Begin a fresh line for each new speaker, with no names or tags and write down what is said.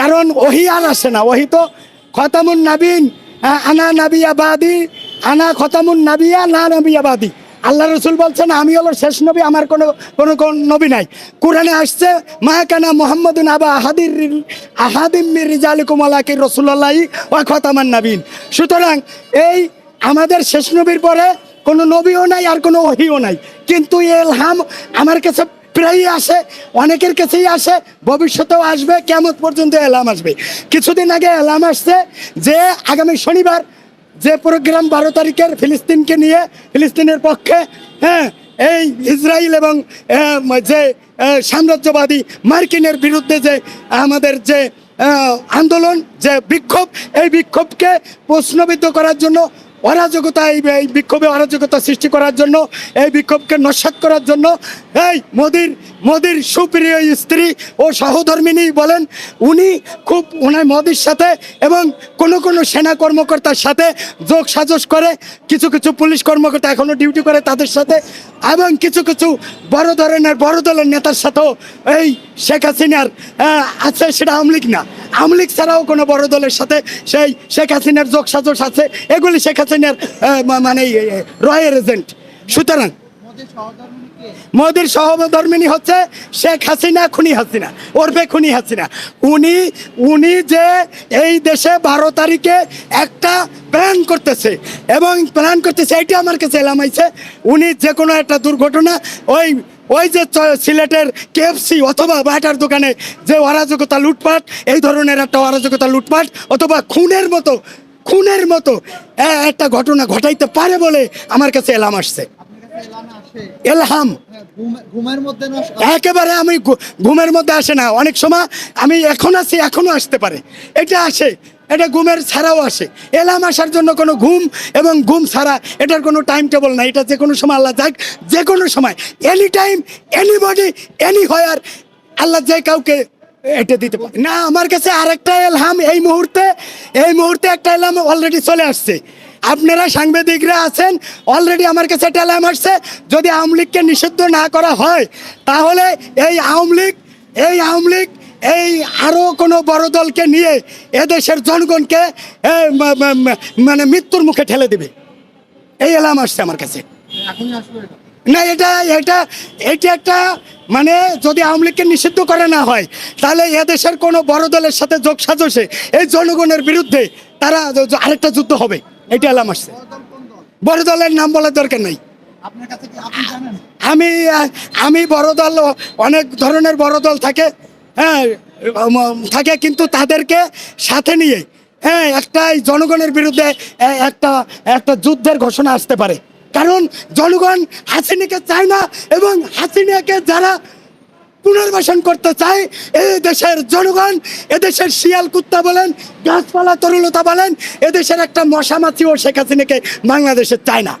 কারণ ওহি আর আসে না। ওহি তো খতামুন নাবিন আনা নাবিয়াবাদি, আনা খতামুন নাবিয়া, না নাবিয়াবাদি। আল্লাহ রসুল বলছেন, আমি হলো শেষ নবী, আমার কোনো কোনো নবী নাই। কোরআনে আসছে মাহাকানা মোহাম্মদুন আবা আহাদির আহাদিম মির রিজালিকুম আলাকির রসুল্লাহ ওয়া খতামান নাবিন। সুতরাং এই আমাদের শেষ নবীর পরে কোনো নবীও নাই আর কোনো ওহিও নাই। কিন্তু এলহাম আমার কাছে প্রায়ই আসে, অনেকের কাছেই আসে, ভবিষ্যতেও আসবে কেমন পর্যন্ত এলাম আসবে। কিছুদিন আগে এলাম আসছে যে আগামী শনিবার যে প্রোগ্রাম বারো তারিখের ফিলিস্তিনকে নিয়ে, ফিলিস্তিনের পক্ষে হ্যাঁ এই ইসরায়েল এবং যে সাম্রাজ্যবাদী মার্কিনের বিরুদ্ধে যে আমাদের যে আন্দোলন, যে বিক্ষোভ, এই বিক্ষোভকে প্রশ্নবিদ্ধ করার জন্য অরাজকতা, এই বিক্ষোভে অরাজকতা সৃষ্টি করার জন্য, এই বিক্ষোভকে নস্বাত করার জন্য, এই মোদির মোদির সুপ্রিয় স্ত্রী ও সহধর্মিনী বলেন, উনি খুব ওনার মোদির সাথে এবং কোনো কোনো সেনা কর্মকর্তার সাথে যোগ সাজস করে, কিছু কিছু পুলিশ কর্মকর্তা এখনও ডিউটি করে তাদের সাথে, এবং কিছু কিছু বড় ধরনের, বড় দলের নেতার সাথেও এই শেখ হাসিনার আছে সেটা আমলিক না। আমলিক ছাড়াও কোনো বড় দলের সাথে সেই শেখ হাসিনার যোগ সাজস আছে, এগুলি শেখ হাসিনার মানে রয়ের এজেন্ট সুতরাং মোদির সহধর্মিনী হচ্ছে শেখ হাসিনা, খুনি হাসিনা, ওরফে খুনি হাসিনা। উনি উনি যে এই দেশে বারো তারিখে একটা প্ল্যান করতেছে, এবং প্ল্যান করতেছে, এইটা আমার কাছে এলামাইছে উনি যে কোনো একটা দুর্ঘটনা ওই ওই যে সিলেটের কেএফসি অথবা বাটার দোকানে যে অরাজকতা লুটপাট, এই ধরনের একটা অরাজকতা লুটপাট, অথবা খুনের মতো খুনের মতো একটা ঘটনা ঘটাইতে পারে বলে আমার কাছে এলাম আসছে। এলহাম। একেবারে আমি ঘুমের মধ্যে আসে না। অনেক সময় আমি এখন আছি, এখনও আসতে পারে। এটা আসে। এটা ঘুমের ছাড়াও আসে। এলাম আসার জন্য কোনো ঘুম এবং ঘুম ছাড়া এটার কোনো টাইম টেবল নাই। এটা যে কোনো সময় আল্লাহ যাক যে কোনো সময় any time anybody anywhere আল্লাহ যে কাউকে এটা দিতে পারে। না, আমার কাছে আরেকটা এলহাম এই মুহূর্তে এই মুহূর্তে একটা এলহাম অলরেডি চলে আসছে। আপনারা সাংবাদিকরা আছেন অলরেডি আমার কাছে একটা এলহাম আসছে। যদি আওয়ামী লীগকে নিষিদ্ধ না করা হয়, তাহলে এই আওয়ামী লীগ, এই আওয়ামী লীগ এই আরও কোনো বড় দলকে নিয়ে এদেশের জনগণকে মানে মৃত্যুর মুখে ঠেলে দেবে। এই এলাম আসছে আমার কাছে। না এটা এটা এটা একটা মানে যদি আওয়ামী লীগকে নিষিদ্ধ করে না হয় তাহলে এদেশের কোনো বড় দলের সাথে যোগ সাজসে এই জনগণের বিরুদ্ধে তারা আরেকটা যুদ্ধ হবে। এটা এলাম আসছে।
বড়
দলের নাম বলার দরকার নাই। আমি আমি বড় দল অনেক ধরনের বড় দল থাকে। হ্যাঁ থাকে কিন্তু তাদেরকে সাথে নিয়ে হ্যাঁ একটা এই জনগণের বিরুদ্ধে একটা একটা যুদ্ধের ঘোষণা আসতে পারে। কারণ জনগণ হাসিনাকে চায় না এবং হাসিনাকে যারা পুনর্বাসন করতে চায় এই দেশের জনগণ এদেশের শিয়াল কুত্তা বলেন, গাছপালা তরুলতা বলেন এদেশের একটা মশামাছি ও শেখ হাসিনাকে বাংলাদেশে চায় না।